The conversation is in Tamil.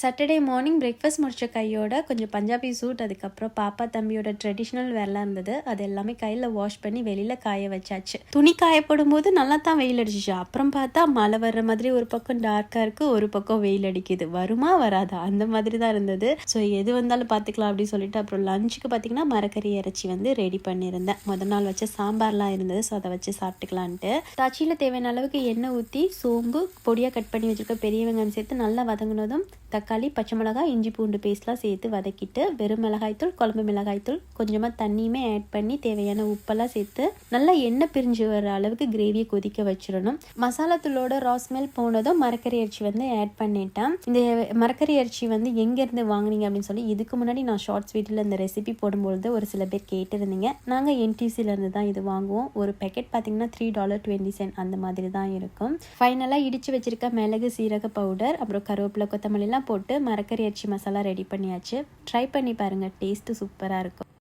சாட்டர்டே மார்னிங் பிரேக்ஃபாஸ்ட் முடிச்ச கையோட கொஞ்சம் பஞ்சாபி சூட் அதுக்கப்புறம் பாப்பா தம்பியோட ட்ரெடிஷ்னல் வேர்லாம் இருந்தது. அது எல்லாமே கையில் வாஷ் பண்ணி வெளியில் காய வச்சாச்சு. துணி காயப்படும் போது நல்லா தான் வெயில் அடிச்சிச்சு. அப்புறம் பார்த்தா மழை வர்ற மாதிரி ஒரு பக்கம் டார்க்காக இருக்குது ஒரு பக்கம் வெயில் அடிக்குது. வருமா வராதா? அந்த மாதிரி தான் இருந்தது. ஸோ எது வந்தாலும் பார்த்துக்கலாம் அப்படின்னு சொல்லிட்டு அப்புறம் லஞ்சுக்கு பார்த்தீங்கன்னா மரக்கறி இறைச்சி வந்து ரெடி பண்ணியிருந்தேன். முதல் நாள் வச்ச சாம்பார்லாம் இருந்தது. ஸோ அதை வச்சு சாப்பிட்டுக்கலான்ட்டு. தச்சியில் தேவையான அளவுக்கு எண்ணெய் ஊற்றி சோம்பு பொடியாக கட் பண்ணி வச்சுருக்க பெரிய வெங்காயம் சேர்த்து நல்லா வதங்கினதும் தக்காளி பச்சை மிளகாய் இஞ்சி பூண்டு பேஸ்ட்லாம் சேர்த்து வதக்கிட்டு வெறும் மிளகாய்த்தூள் குழம்பு மிளகாய்த்தூள் கொஞ்சமாக தண்ணியுமே ஆட் பண்ணி தேவையான உப்பெல்லாம் சேர்த்து நல்லா எண்ணெய் பிரிஞ்சு வர அளவுக்கு கிரேவியை கொதிக்க வச்சிடணும். மசாலா தூளோட ராஸ்மெல் போனதும் மரக்கறி அரிசி வந்து ஆட் பண்ணிட்டேன். இந்த மரக்கறி அரிசி வந்து எங்கேருந்து வாங்குனீங்க அப்படின்னு சொல்லி இதுக்கு முன்னாடி நான் ஷார்ட்ஸ் வீட்டில் இந்த ரெசிபி போடும்பொழுது ஒரு சில பேர் கேட்டிருந்தீங்க. நாங்கள் என்டிசிலேருந்து தான் இது வாங்குவோம். ஒரு பேக்கெட் பார்த்தீங்கன்னா த்ரீ டாலர் டுவெண்ட்டி சென்ட் அந்த மாதிரி தான் இருக்கும். ஃபைனலாக இடித்து வச்சிருக்க மிளகு சீரக பவுடர் அப்புறம் கருவேப்பிலை கொத்தமல்லிலாம் போட்டு மரக்கறி அரிசி மசாலா ரெடி பண்ணியாச்சு. ட்ரை பண்ணி பாருங்கள் டேஸ்ட்டு சூப்பராக இருக்கும்.